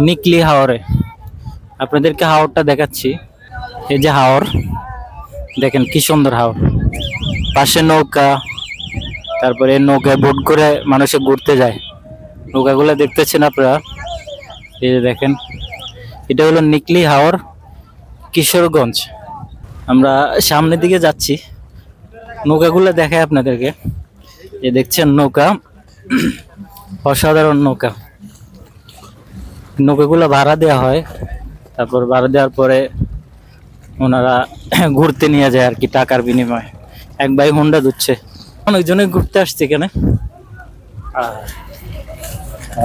নিকলি হাওরে। আপনাদেরকে হাওরটা দেখাচ্ছি। এই যে হাওর, দেখেন কি সুন্দর হাওর। পাশে নৌকা, তারপরে নৌকায় বোট করে মানুষে ঘুরতে যায়। নৌকাগুলো দেখতেছেন আপনারা? এই যে দেখেন, এটা হলো নিকলি হাওর, কিশোরগঞ্জ। আমরা সামনের দিকে যাচ্ছি। নৌকাগুলো দেখায় আপনাদেরকে। এই দেখছেন নৌকা, অসাধারণ নৌকা। নৌকাগুলো ভাড়া দেওয়া হয়। তারপর ভাড়া দেওয়ার পরে ওনারা ঘুরতে নিয়ে যায় আর কি টাকার বিনিময়ে। এক ভাই হোন্ডা ধুচ্ছে অনেকজনে ঘুরতে আসছে এখানে। আর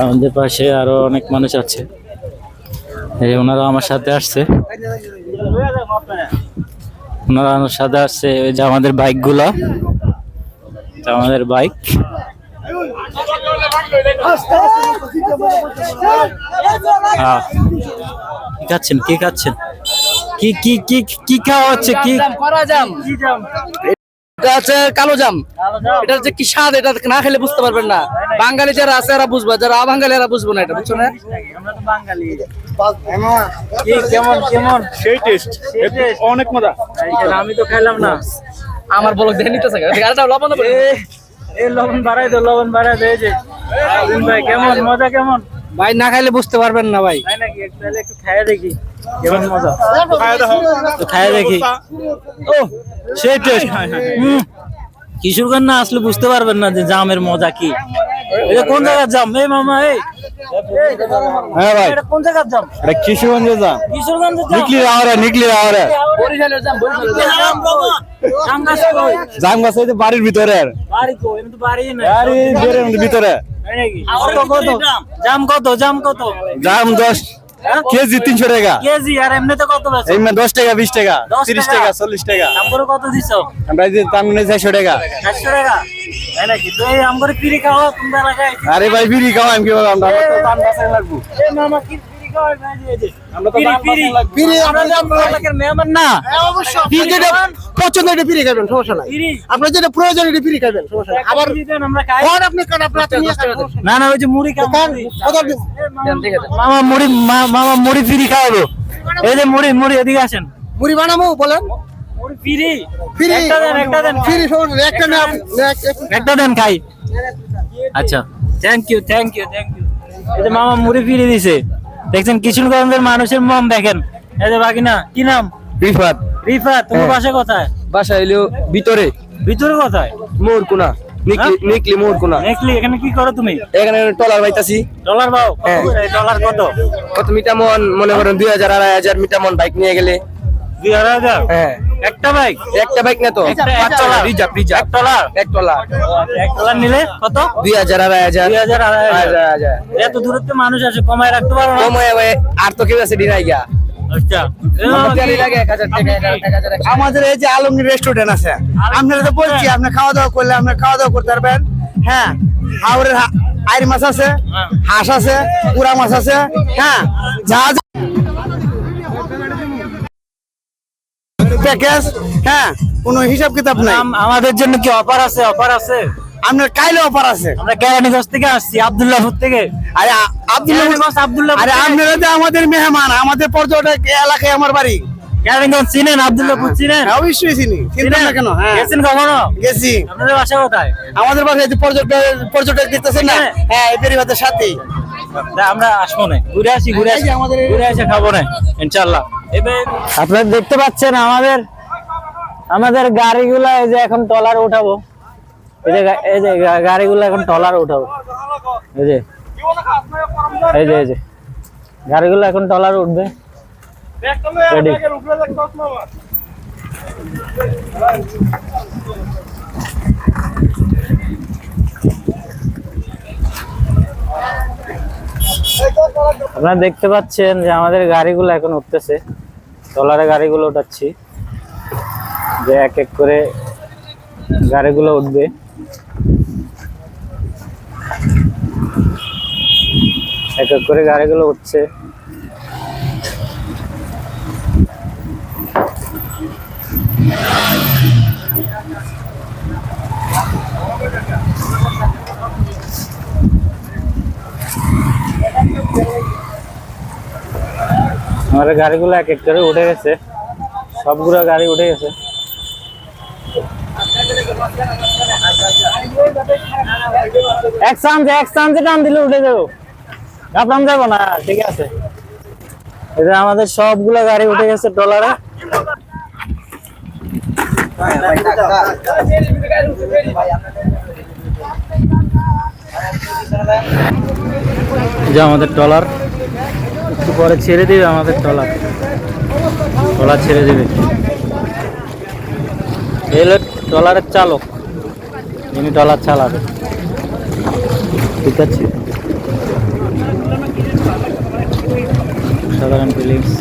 আমাদের পাশে আরও অনেক মানুষ আছে। এই ওনারা আমার সাথে আসছে। ওনারা আমার সাথে আসছে। ওই যে আমাদের বাইকগুলো আমাদের বাইক। কি খাচ্ছেন? কি খাচ্ছেন? কি কি কি কি খাওয়া হচ্ছে? কি? করা জাম এটা হচ্ছে কালো জাম। এটা হচ্ছে কি স্বাদ? এটা না খেলে বুঝতে পারবেন না। বাঙালি যারা আছে এরা বুঝবে। যারা অবাঙালি এরা বুঝবে না এটা বুঝছ না? আমরা তো বাঙালি কি কেমন কেমন? সেই টেস্ট অনেক মজা। আমি তো খাইলাম না। আমার বলক দেখে নিতেছে গাড়িটা লবণ এই লবণ বাড়াই দো লবণ বাড়াই দে যে। ভাই কেমন? মজা কেমন? ভাই না খাইলে বুঝতে পারবেন না ভাই। তাই নাকি? তাহলে একটু খাইয়ে দেখি কেমন মজা? খাওয়া দাওয়া তো দেখি। ও সেই টেস্ট কিশোরগঞ্জ না আসলে বুঝতে পারবেন না যে জামের মজা কি। এটা কোন জায়গার জাম? এই মামা এই। হ্যাঁ ভাই। এটা কোন জায়গার জাম? এটা কিশোরগঞ্জে যান কিশোরগঞ্জের জাম? নিকলি আওয়ারে নিকলি আওয়ারে বরিশালের জাম। বরিশালের জাম। জাম গাছ এই বাড়ির ভিতরে বাড়ি কই আমি তো বাড়ি না আর ভিতরে কত কত? জাম কত জাম কত? জাম দশ হ্যাঁ? কেজি তিনশো টাকা। কেজি আর এমনিতে কত এই দশ টাকা বিশ টাকা তিরিশ টাকা? চল্লিশ টাকা। দাম কত দিছো? আমরা যে তার মানে চারশো টাকা। চারশো টাকা? তাই নাকি? তো এই আম পিড়ি খাওয়া তোমরা এলাকায় আরে ভাই বিড়ি খাওয়া আমি কি বললাম আমরা তো দাম বাঁচাই লাগবো। এই মামা কি পছন্দ এটা ফ্রি খাবেন সমস্যা নাই। আপনার যেটা প্রয়োজন এটা ফ্রি খাবেন সমস্যা নাই। আবার আপনি না না ওই যে মুড়ি মামা- মামা মুড়ি মামা মুড়ি ফিরি খাওয়াবো। এই যে মুড়ি মুড়ি এদিকে আসেন। মুড়ি বানাবো বলেন। একটা দেন খাই। আচ্ছা। Thank you thank you thank you এই যে মামা মুড়ি ফিরে দিছে। দেখছেন কিশোরগঞ্জের মানুষের মন দেখেন। এই যে বাকি না কি নাম? রিফাত। রিফাত তোমার বাসা কোথায়? বাসা এলো ভিতরে। ভিতরে কোথায়? মোর কোনা নিকলি নিকলি মোর কোনা নেকলি এখানে কি করো তুমি? এখানে টলার পাইতাছি টলার বাও? টলার কত? কত মিটা মন? মনে করেন দুই হাজার আড়াই হাজার মিটামন বাইক নিয়ে গেলে। দুই আড়াই হাজার। হ্যাঁ। একটা বাইক একটা বাইক না তো। একটা- পাঁচ এক টলার টলার। রিজার্ভ রিজার্ভ এক ডলার এক টলার এক ডলার নিলে কত? দুই হাজার আড়াই হাজার। দুই হাজার আড়াই হাজার। এত দূরত্বে মানুষ আসে কমায় রাখতে পারো কমায় আর তো কেউ আছে ডিনাই গা আচ্ছা। এ মামা কি- লাগে এক হাজার টাকা এক হাজার একশো। আমাদের এই যে আলমগীর রেস্টুরেন্ট আছে আপনারা তো বলছি আপনি খাওয়া দাওয়া করলে আপনি খাওয়া দাওয়া করতে পারবেন। হ্যাঁ হাওড়ের আইর মাছ আছে হ্যাঁ। হাঁস আছে পুরা মাছ আছে হ্যাঁ যা যা- প্যাকেজ হ্যাঁ কোনো হিসাব কিতাব নাই। আমাদের জন্য কি অফার আছে? অফার আছে? আপনার কাইলে অফার আছে। আমরা কেরানীগঞ্জ থেকে আসছি আব্দুল্লাহপুর থেকে। আরে আব্দুল্লাহ আরে আপনারা তো আমাদের মেহমান আমাদের পর্যটক এলাকায় আমার বাড়ি। কেরানীগঞ্জ চিনেন আব্দুল্লাহপুর চিনেন? হ্যাঁ, অবশ্যই চিনি। চিনতেন না কেন? হ্যাঁ। গেছেন কখনো? গেছি। আপনাদের বাসা কোথায়? আমাদের বাসায় যে পর্যটক পর্যটক দেখতেছেন না? হ্যাঁ। হ্যাঁ এই বেরিবাদের সাথেই তা আমরা আসব না। ঘুরে আসি ঘুরে আসি। আমাদের- ঘুরে এসে খাব না ইনশাল্লাহ আপনারা দেখতে পাচ্ছেন আমাদের আমাদের গাড়িগুলো এই যে এখন টলার উঠাবো। এই যে এই যে গাড়িগুলো এখন টলার উঠাবো। এই যে এই যে এই যে। গাড়িগুলো এখন টলার উঠবে। আপনারা দেখতে পাচ্ছেন যে আমাদের গাড়িগুলো এখন উঠতেছে। টলারে গাড়িগুলো উঠাচ্ছি। যে এক এক করে গাড়িগুলো উঠবে। এক এক করে গাড়িগুলো উঠছে। আমাদের গাড়িগুলো এক এক করে উঠে গেছে। সবগুলো গাড়ি উঠে গেছে। এক চান্সে এক চান্সে টান দিলে উঠে যাব। আপনার যাব না, ঠিক আছে। এটা আমাদের সবগুলো গাড়ি উঠে গেছে ডলারে যে আমাদের ট্রলার। একটু পরে ছেড়ে দেবে আমাদের তলা। তলা ছেড়ে দেবে। এলো হলো ট্রলারের চালক। যিনি ট্রলার চালাবে। ঠিক আছে। সাধারণ ফিলিংস